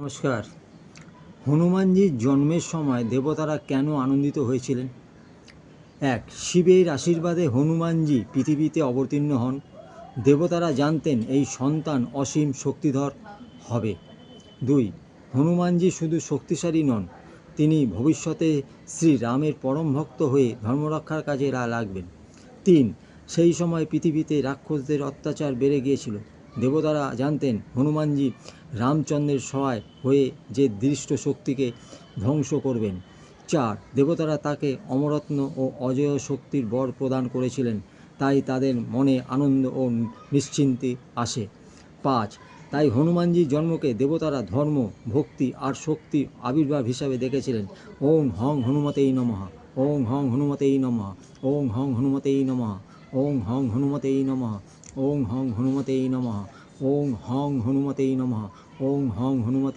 নমস্কার। হনুমানজির জন্মের সময় দেবতারা কেন আনন্দিত হয়েছিলেন? এক, শিবের আশীর্বাদে হনুমানজি পৃথিবীতে অবতীর্ণ হন। দেবতারা জানতেন এই সন্তান অসীম শক্তিধর হবে। দুই, হনুমানজি শুধু শক্তিশালী নন, তিনি ভবিষ্যতে শ্রী রামের পরম ভক্ত হয়ে ধর্মরক্ষার কাজে রা- লাগবেন। তিন, সেই সময় পৃথিবীতে রাক্ষসদের অত্যাচার বেড়ে গিয়েছিল। দেবতারা জানতেন হনুমানজি রামচন্দ্রের সহায় হয়ে যে দৃষ্ট শক্তিকে ধ্বংস করবেন। চার, দেবতারা তাকে অমরত্ন ও অজেয় শক্তির বর প্রদান করেছিলেন, তাই তাদের মনে আনন্দ ও নিশ্চিন্তি আসে। পাঁচ, তাই হনুমানজির জন্মকে দেবতারা ধর্ম, ভক্তি আর শক্তির আবির্ভাব হিসাবে দেখেছিলেন। ওং হং হনুমতেই নমঃ, ওং হং হনুমতেই নমঃ, ওং হং হনুমতেই নমঃ, ওং হং হনুমতেই নমঃ ওং হং হনুমতেই নমঃ। ওং হং হনুমতেই নমঃ। ওং হং হনুমতে